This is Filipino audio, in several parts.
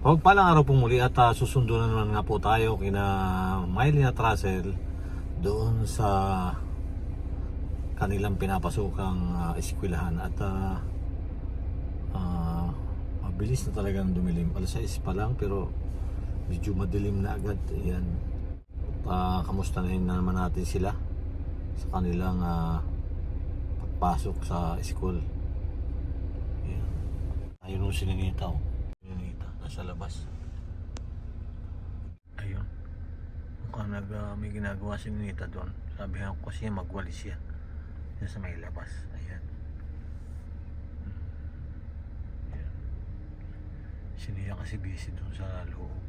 Pagpalang araw po muli at uh, susundo na naman nga po tayo kina Miley at Russell doon sa kanilang pinapasukang uh, eskwelahan at uh, uh, mabilis na talaga ng dumilim. Alas 6 pa lang pero medyo madilim na agad. Ayan. Uh, kamusta na naman natin sila sa kanilang uh, pagpasok sa school. Ayan. Ayun yung sininita oh. Nasa labas. Ayun. Mukhang nag, uh, may ginagawa si Ninita doon. Sabi ko kasi magwalis siya. Yan sa may labas. Ayan. Ayan. Si Nia kasi busy doon sa loob.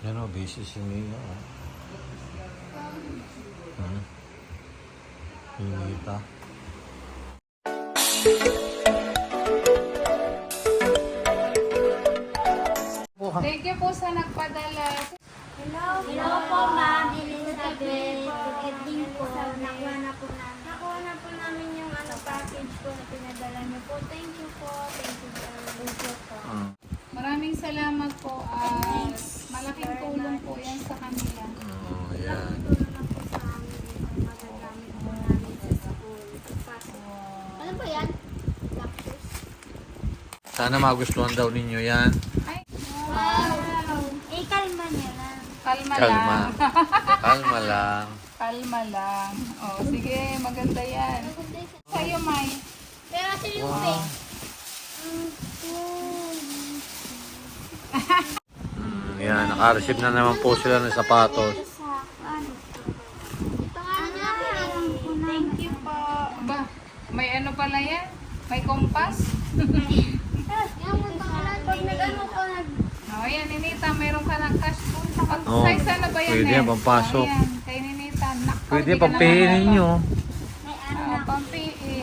Yan o, busy si Nia. Oh. Hmm. Ninita. Thank you po sa nagpadala. Hello, Hello po, ma'am. Elizabeth. Good evening po. Nakuha na po namin. Nakuha na po namin yung ano, package po na pinadala niyo po. Thank you po. Thank you po. Thank you po. Hmm. Maraming salamat po. at malaking tulong po yan sa kanila. Oh, school. Pasok. Ano ba yan? Laptop. Sana magustuhan daw ninyo yan. Ay, Wow! Eh, kalma niya lang. Kalma, Kalma. lang. Kalma lang. kalma lang. Oh, sige, maganda yan. Sa'yo, May. Pero kasi yung Wow. fake. Mm, yan, naka-receive na naman po sila ng sapatos. Ano? Thank you po. Ba, may ano pala yan? May kompas? Pag nag-ano ko, nag... Oh, yan, Ninita, meron ka ng cash po. Pag Oo, size ano ba yan? pwede eh? yan, pampasok. Oh, yan, kay Ninita. Nak- Pwede pagpihin naman ninyo. May ano Ah, na. pampihi.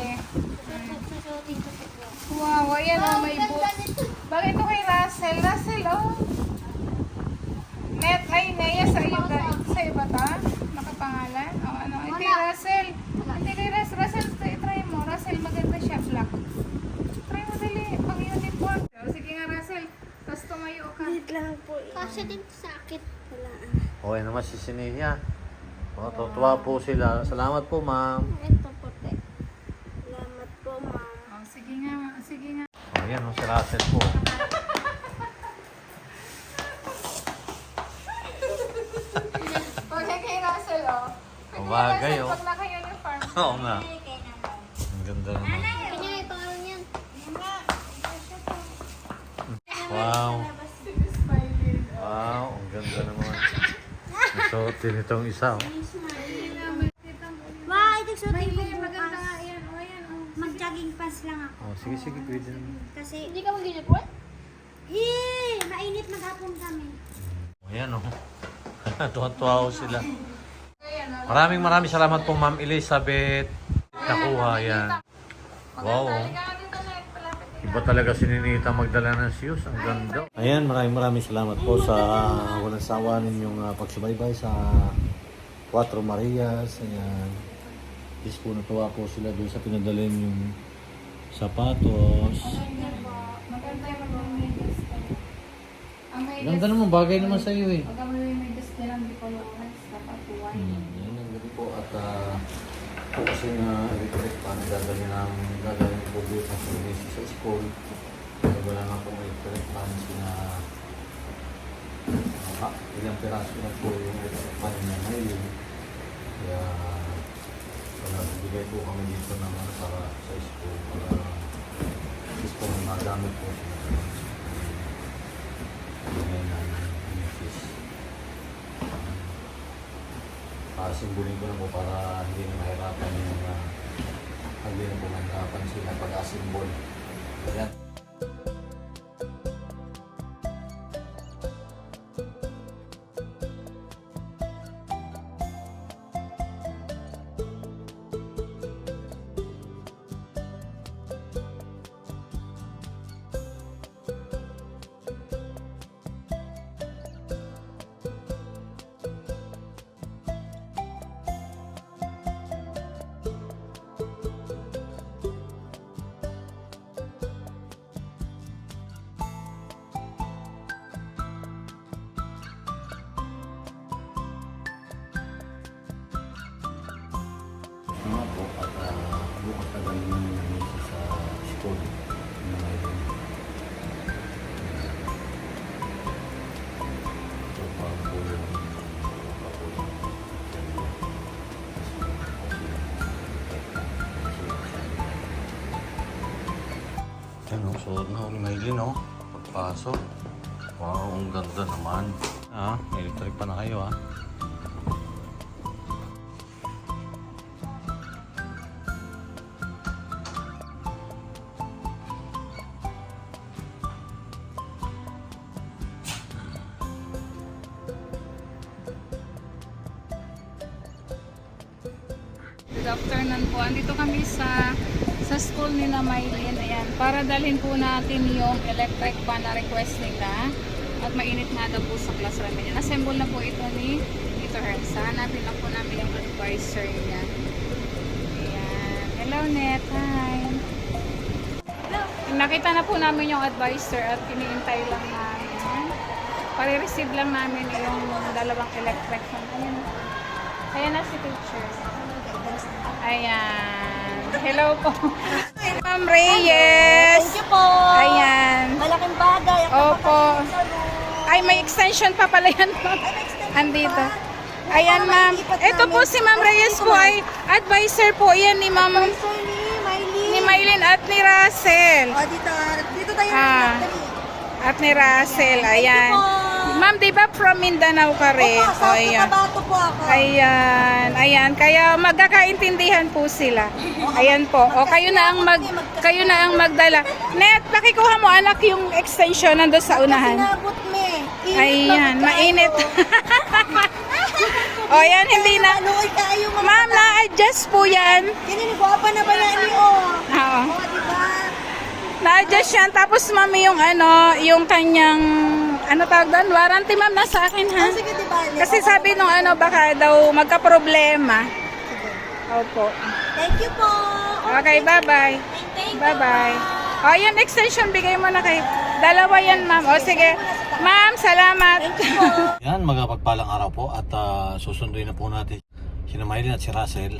Susutin ko sa ko. Wow, ayan oh, may boots. Bakit ito kay Russell? Russell, oh. Net, ay, Nea, sa iyo, ga- sa iyo ba ta? Nakapangalan? O ano? Ay, kay Russell. Hindi kay Russell. Russell, try mo. Russell, maganda siya, black. Try mo dali, pang uniform. O, sige nga, Russell. Tapos tumayo ka. lang po. Kasi din sa sakit. Wala. Okay naman si Siniya. Oh, tutuwa po sila. Salamat po, ma'am. Ito po, te. Salamat po, ma'am. O, sige nga, sige nga. Oh, yan, oh, si Russell po. Yan kay Russell, oh. Bagay, oh. Pag naka-uniform. Oo nga. Ang ganda naman. Wow. Wow, ang ganda naman. Nasuot din itong isa. Oh. Wow, ito suotin ko bukas. O, oh. Mag-jogging pants lang ako. Oh, sige, sige, pwede naman. Kasi... Hindi ka mag-uniform? Eh, mainit maghapon kami. Oh, yan, oh. Tuwa-tuwa ko sila. Ayan. Maraming maraming salamat po, Ma'am Elizabeth. Nakuha yan. Wow. oh. Halika nga dito, Net. Palapit dito. Iba talaga si Ninita magdala ng shoes. Ang ganda. Ayan, maraming maraming salamat po sa walang sawa ninyong uh, pagsubaybay sa Cuatro Marias. Ayan. Please po natuwa po sila doon sa pinadalhin yung sapatos. Ganda naman, bagay naman sa iyo eh. pag medyas ka lang, di ko lumas. Dapat buwan. Hmm, yan ang gabi po at uh, po kasi na electric fan gagawin namin gagawin po dito sa school. Kaya wala nga pong electric fan sina uh, ilang piraso na po yung electric fan niya ngayon. Kaya wala bigay po kami dito naman para sa school para gusto mo magamit po school Bigay namin yung misis. para simbulin ko na po para hindi na mahirapan yung uh, po mahirapan sila pag-asimbol. Ayan. Suot na ni Maylin, oh. Pagpasok. Wow, ang ganda naman. Ah, electric pa na kayo, ah. Good afternoon po. Andito kami sa sa school ni na Maylin. Ayan, para dalhin po natin yung electric fan na request nila. At mainit nga daw po sa classroom niya. Assemble na po ito ni Tito Hersa. Hanapin lang po namin yung advisor niya. Ayan. Hello, Net. Hi. Nakita na po namin yung advisor at iniintay lang namin. Pare-receive lang namin yung dalawang electric fan. Ayan. Ayan na si teacher. Ayan. Hello po. Ma'am Reyes. Thank you po. Ayan. Malaking bagay. Ako Opo. Ay, may extension pa pala yan. Andito. Ayan, ma'am. Ito po si Ma'am Reyes po ay advisor po. Yan ni Ma'am Sir ni Miley. ni Maylin at ni Russell. O, dito. Dito tayo. Ah. At ni Russell. Ayan. Thank you po. Ma'am, di ba from Mindanao ka rin? Opo, sa ayan. Cotabato po ako. Ayan, ayan. Kaya magkakaintindihan po sila. Ayan po. O kayo na ang mag kayo na ang magdala. Net, pakikuha mo anak yung extension nando sa unahan. Sinabot me. Init Ayan, mainit. o yan, hindi na. Ma'am, na-adjust po yan. Ganyan, gwapa na ba yan ni O? Oo. Na-adjust yan. Tapos ma'am, yung ano, yung kanyang, ano tawag doon? Warranty ma'am, nasa akin ha. O, sige, diba? Kasi sabi nung ano, baka daw magka-problema. Sige. Opo. Thank you po. Okay, bye-bye. Thank you Bye-bye. O, yan, extension, bigay mo na kay... Dalawa yan, ma'am. O, sige. Ma'am, salamat. Yan, magpagpalang araw po at ah, susunduin na po natin si Maylin at si Russell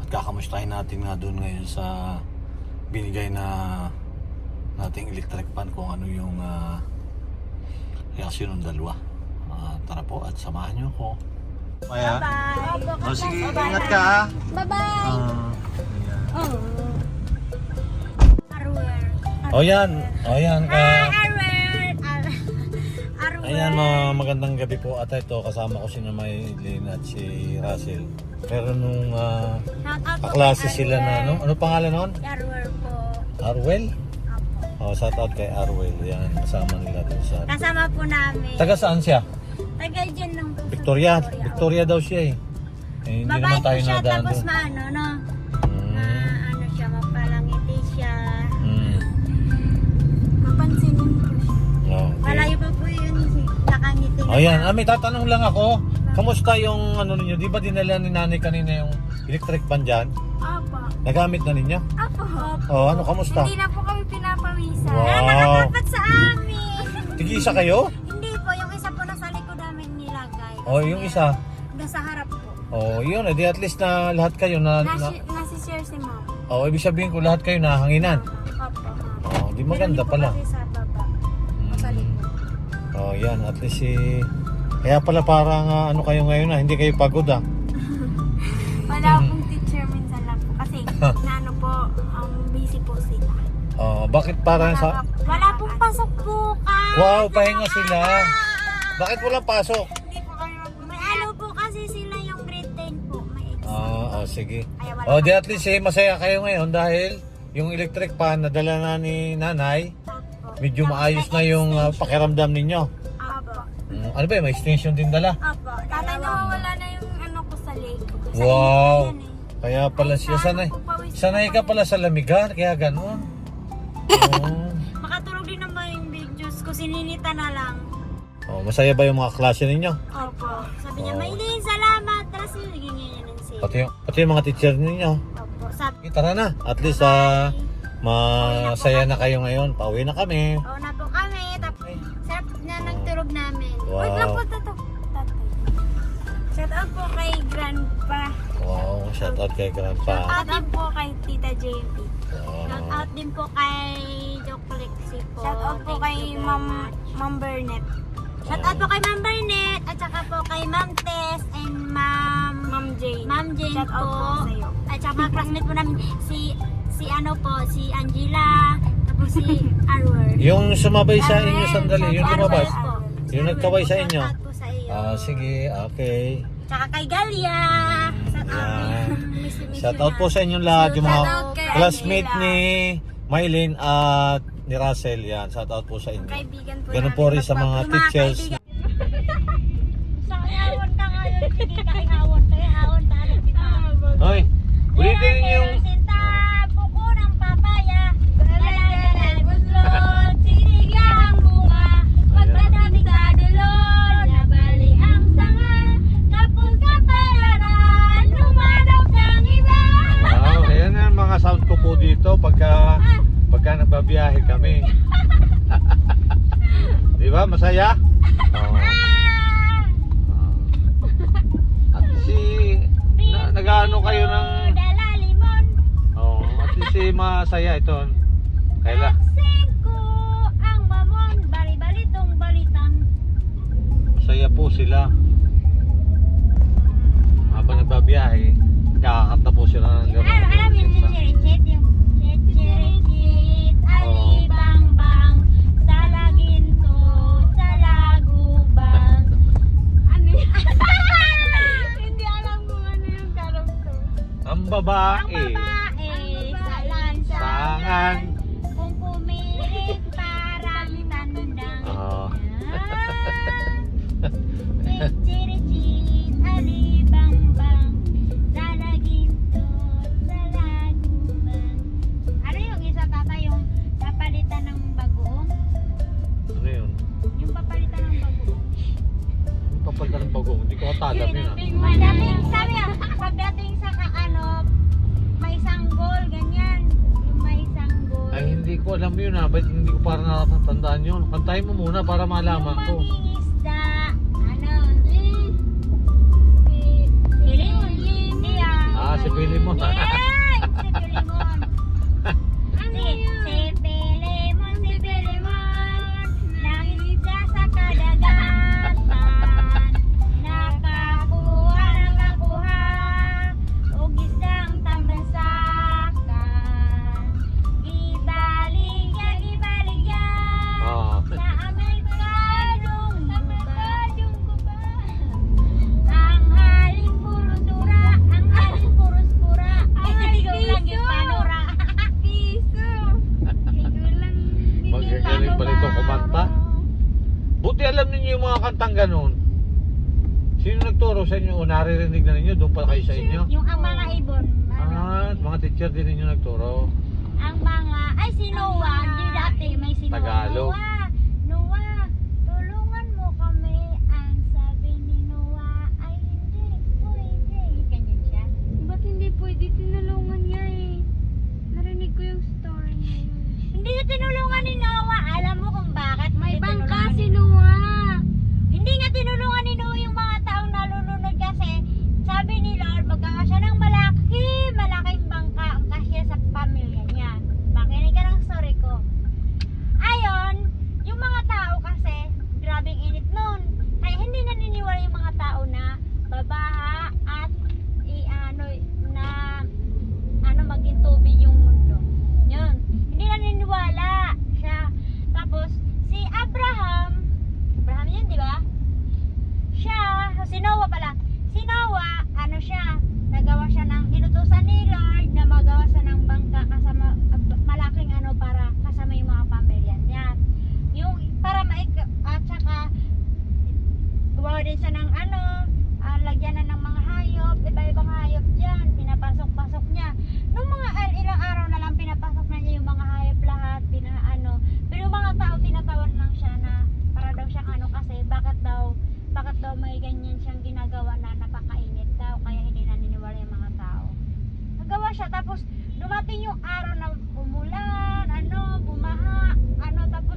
at kakamustahin natin nga doon ngayon sa binigay na nating electric fan kung ano yung uh, reaksyon ng dalawa. Ah, tara po at samahan niyo ako. Maya. Bye. Oh, sige, ingat ka ha. Bye-bye. Ah, ayan. Oh. Arwer. Oh yan, oh yan ka. Arwer. Arwer. Ayan mga magandang gabi po at ito kasama ko si Maylin at si Russell. Pero nung ah, kaklase sila na, ano, ano pangalan noon? Arwer po. Arwel? Oh, shout out kay Arwel. Yan, kasama nila doon sa... Kasama po namin. Taga saan siya? Taga dyan lang po. sa Victoria. Victoria daw siya eh. eh hindi Babae naman tayo siya, nadaan tapos doon. maano, no? Mm, Na ano siya, mapalangiti siya. mm, Papansinin po siya. okay. Malayo pa po yun, nakangiti. Oh yan, ah, may tatanong lang ako. Kamusta yung ano ninyo? Di ba dinala ni nanay kanina yung electric fan dyan? Opo. Nagamit na ninyo? Opo. Oh, ano, kamusta? Hindi na po kami pinapawisan. Wow. Na nakatapat sa amin. Tigisa kayo? Hindi po, yung isa po nasa likod namin nilagay. Oh, yung isa. Nasa harap po. Oh, yun, edi at least na lahat kayo na, na Nasi, nasi share si ma'am. Oh, ibig sabihin ko lahat kayo nahanginan. Opo. Oh, di maganda Meron din po pala. kasi sa baba. O sa likod. Oh, yan, at least si kaya pala parang ah, ano kayo ngayon na hindi kayo pagod ah. Wala lang po. Kasi naano po, um, busy po sila. Oh, bakit parang sa Wala pong pasok bukas. Wow, pahinga sila. Bakit walang pasok? Hindi po kami mag- May ano po kasi sila yung grade 10 po. May exam. Ah, oh, sige. Kaya wala Oh, di at least eh, masaya kayo ngayon dahil yung electric fan na dala na ni nanay, pasok. medyo maayos na yung ah, pakiramdam ninyo. Apo. Mm, ano ba, yun? may extension din dala. Apo. Tatay nawawala na yung ano ko sa. Sa Wow. yan eh. Kaya pala siya sanay. Sanay ka pala sa lamigan, kaya gano'n. Oh. Makatulog din naman yung videos ko. Sininita na lang. oh, masaya ba yung mga klase ninyo? Opo. Sabi niya, Wow. Maylin, salamat. Tapos naging ganyan ng sale. Pati yung, pati yung mga teacher ninyo. Opo. Sabi, Okay, tara na. At least ah, masaya na kayo ngayon. Pauwi na kami. oo na po kami. Tapos, sarap na nagtulog namin. Wow. Wait lang po, out po kay Grandpa. Wow, shout out kay Shout Grandpa. out din po kay Tita JP. Shout out din po kay Doc Lexi po. Shout out po kay Ma'am Ma'am Burnett. Shout out po kay Ma'am Burnett at saka po kay Ma'am Tess and Ma'am Ma'am Jane. Ma'am Jane Shout po. out po. At saka mga classmate po namin si si ano po, si Angela, tapos si Arwar. Yung sumabay sa inyo sandali, yung lumabas. Yung nagkaway sa inyo. Ah, sige, okay. Tsaka kay Galia. Shout out Yan. Miss Miss Shout out po sa inyong lahat, yung mga Shout out kay classmate Angela. ni Mylene at ni Russell. Yan, shout out po sa inyo. Kaibigan po Ganun namin. po rin sa mga teachers. kaibigan. Sa ihawon ka ngayon, sige ka ihawon ka, ihawon ka ano kita. Hoy, ulitin niyo yung... Sinta, buko ng papaya, daladalay buslot, sinigla ang bunga, pagdating sa dulon, nabali ang sanga, kapos kapalaran, lumanaw ng iba. Wow, ayan ang mga sound ko po dito pagka pagka nagbabiyahe kami. Di ba? Masaya? Oo. At si na, nag-ano kayo ng Dala limon, oh, at si masaya ito. Kaila. singko ang mamon, bali-balitong balitang. Masaya po sila. Habang nagbabiyahe, Ang Ang babae, babae, sa sangan. kung pumilit parang laginto, sa lagubang. Ano papalitan ng bagoong? Ano bagong. Hindi ko atalam yun ah. Pagdating, sabi ah, pagdating sa ko alam yun ah. Ba't hindi ko parang natatandaan yun? Kantahin mo muna para malaman ko. Ano. Ah, si Pilimon. Yes, si Buti alam ninyo yung mga kantang ganun. Sino nagturo sa inyo? O naririnig na ninyo? Doon pala kayo sa inyo? Yung ang mga ibon. Ah, mga teacher din ninyo nagturo. ang mga, ay si Noah, di dati may si Noah. Tagalog. Noah, Noah, tulungan mo kami. Ang sabi ni Noah, ay hindi, pwede. Ganyan siya. Ba't hindi pwede? Tinulungan niya eh. Narinig ko yung story niya. Hindi tinulungan ni Noah. Alam mo kung bakit May hindi bangka tinulungan si. Hindi nga tinulungan ni Noah yung mga taong nalulunod kasi sabi ni Lord, magkakasya ng malaki, malaking bangka ang kasya sa pamilya niya. Makinig ka ng story ko. Ayon, yung mga tao kasi, grabing init nun. Kaya hindi naniniwala yung mga tao na babaha at i-ano, na ano maging tubig yung mundo. Yun. Hindi naniniwala siya. Tapos, si Abraham, Abraham yun, di ba? Siya, si Noah pala. Si Noah, ano siya, nagawa siya ng inutusan ni Lord na magawa siya ng bangka kasama, ab- malaking ano para kasama yung mga pamilya niya. Yung, para maik, at saka, gumawa din siya ng ano, ah, lagyan na ng mga hayop, iba-ibang hayop dyan, pinapasok-pasok niya. Nung mga al- ilang araw na lang pinapasok na niya yung mga hayop lahat, pina, ano, pero yung mga tao tinatawan lang siya na para daw siyang ano kasi bakit daw bakit daw may ganyan siyang ginagawa na napakainit daw kaya hindi naniniwala yung mga tao. Nagawa siya tapos dumating yung araw na umulan, ano, bumaha, ano tapos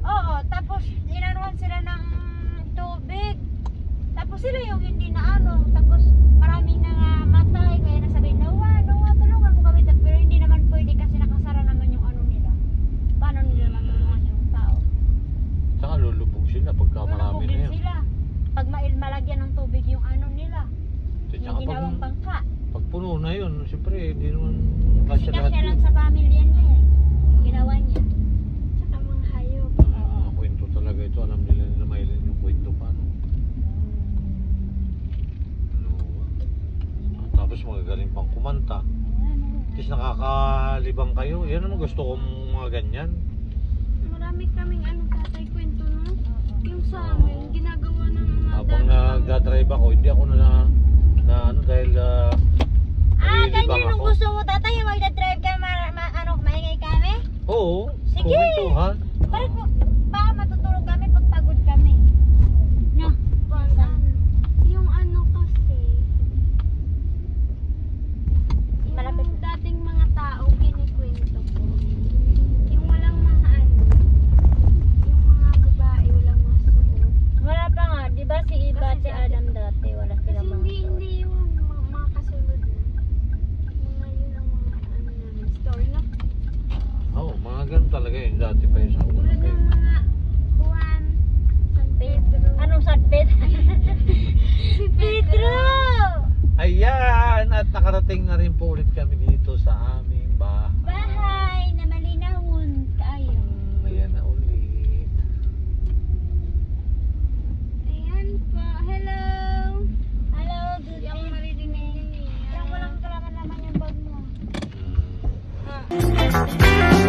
Oo, tapos inanuhan sila ng tubig. Tapos sila yung hindi na ano, tapos maraming nangamatay kaya nasabi, Noah, Noah, tulungan mo kami. Pero hindi naman pwede kasi nakasara naman yung ano nila. Paano nila matulungan yung tao? Tsaka lulubog sila pagka marami na yun. sila. Pag malagyan ng tubig yung ano nila, yung ginawang bangka puno na yun, siyempre hindi naman kasya lahat Kasya lang yun. sa pamilya niya eh. Ginawa niya. Tsaka mga hayop. Ah, ah kwento talaga ito. Alam nila nila mailin yung kwento paano. Ano, ah, tapos magagaling pang kumanta. Ano? Tapos nakakalibang kayo. Yan naman gusto kong mga ganyan. Marami kaming ano tatay kwento no? Ah, ah. Yung sa amin, ginagawa ng mga Habang dati. nagdadrive ako, hindi ako na na, na ano dahil uh, Ah, ganyan yung gusto mo tatay, yung magdadrive ka, talaga yun. Dati pa yun sa ng mga Juan, San Pedro. Anong San Pedro? si Pedro! Ayan! At nakarating na rin po ulit kami dito sa aming bahay. Bahay na malinahon tayo. Mm, ayan na ulit. Ayan po. Hello! Hello, good Yung maririnig. Lang walang kalaman naman yung bag mo. Mm. Ha?